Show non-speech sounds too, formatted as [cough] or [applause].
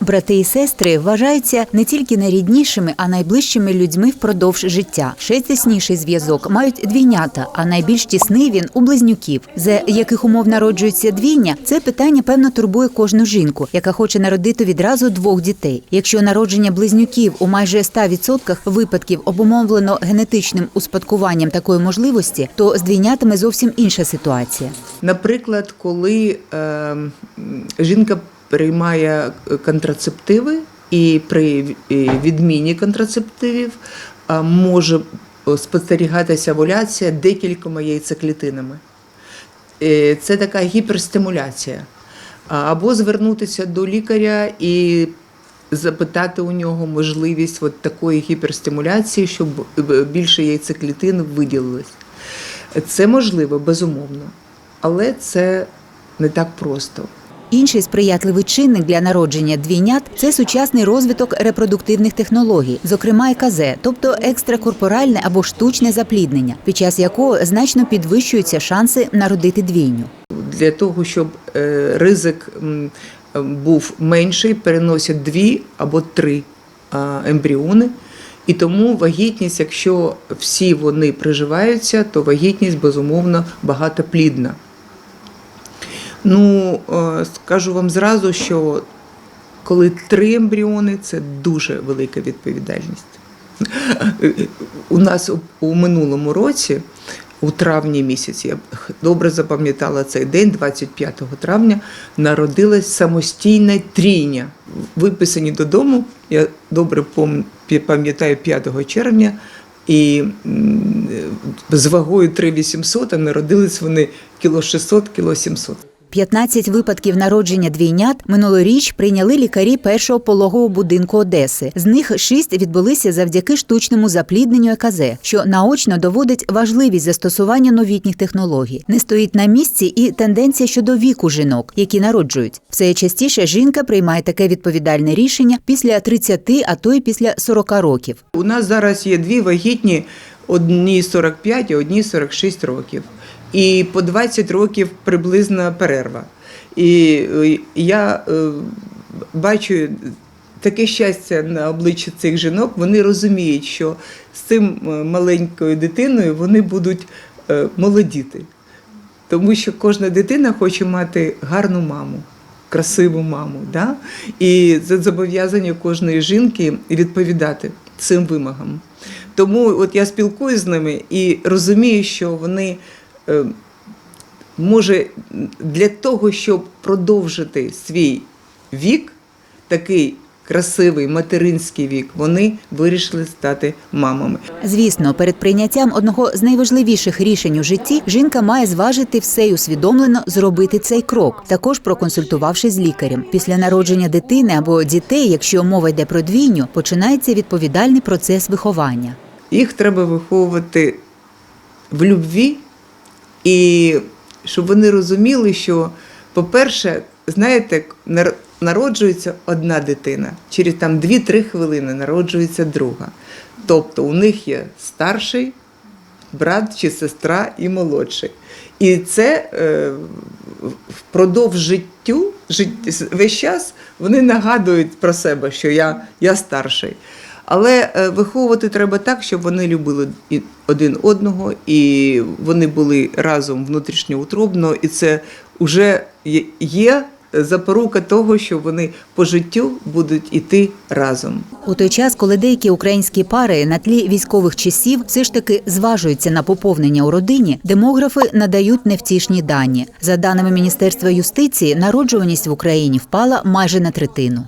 Брати і сестри вважаються не тільки найріднішими, а найближчими людьми впродовж життя. Ще тісніший зв'язок мають двійнята, а найбільш тісний він у близнюків, за яких умов народжуються двійня. Це питання певно турбує кожну жінку, яка хоче народити відразу двох дітей. Якщо народження близнюків у майже 100% випадків обумовлено генетичним успадкуванням такої можливості, то з двійнятами зовсім інша ситуація. Наприклад, коли е, жінка приймає контрацептиви, і при відміні контрацептивів е, може спостерігатися овуляція декількома яйцеклітинами. Е, Це така гіперстимуляція. Або звернутися до лікаря і запитати у нього можливість от такої гіперстимуляції, щоб е, більше яйцеклітин виділилось. Це можливо, безумовно, але це не так просто. Інший сприятливий чинник для народження двійнят це сучасний розвиток репродуктивних технологій, зокрема ЕКЗ, тобто екстракорпоральне або штучне запліднення, під час якого значно підвищуються шанси народити двійню. Для того, щоб е, ризик був менший, переносять дві або три ембріони. І тому вагітність, якщо всі вони приживаються, то вагітність безумовно багатоплідна. Ну, е, скажу вам зразу, що коли три ембріони, це дуже велика відповідальність. [laughs] У нас у- минулому році, у травні місяці, я добре запам'ятала цей день, 25 травня, народилась самостійна трійня. Виписані додому, я добре пам'ятаю 5 червня, і з вагою 3800, а народились вони кіло 600, кіло 700. 15 випадків народження двійнят минулоріч прийняли лікарі першого пологового будинку Одеси. З них шість відбулися завдяки штучному заплідненню ЕКЗ, що наочно доводить важливість застосування новітніх технологій. Не стоїть на місці і тенденція щодо віку жінок, які народжують. Все частіше жінка приймає таке відповідальне рішення після 30, а то й після 40 років. У нас зараз є дві вагітні, одні 45, а одні 46 років. І по 20 років приблизна перерва. І е, я е, бачу таке щастя на обличчі цих жінок. Вони розуміють, що з цим е, маленькою дитиною вони будуть молодіти. Тому що кожна дитина хоче мати гарну маму, красиву маму. Да? І це зобов'язання кожної жінки відповідати цим вимогам. Тому от я спілкуюся з ними і розумію, що вони може для того, щоб продовжити свій вік, такий красивий материнський вік, вони вирішили стати мамами. Звісно, перед прийняттям одного з найважливіших рішень у житті жінка має зважити все й усвідомлено зробити цей крок, також проконсультувавшись з лікарем. Після народження дитини або дітей, якщо мова йде про двійню, починається відповідальний процес виховання. Їх треба виховувати в любві, і щоб вони розуміли, що, по-перше, знаєте, нар- народжується одна дитина, через там 2-3 хвилини народжується друга. Тобто у них є старший брат чи сестра і молодший. І це е, впродовж життю, жит- весь час вони нагадують про себе, що я, я старший. Але е, виховувати треба так, щоб вони любили один одного, і вони були разом внутрішньоутробно, і це вже є запорука того, що вони по життю будуть іти разом. У той час, коли деякі українські пари на тлі військових часів все ж таки зважуються на поповнення у родині, демографи надають невтішні дані. За даними Міністерства юстиції, народжуваність в Україні впала майже на третину.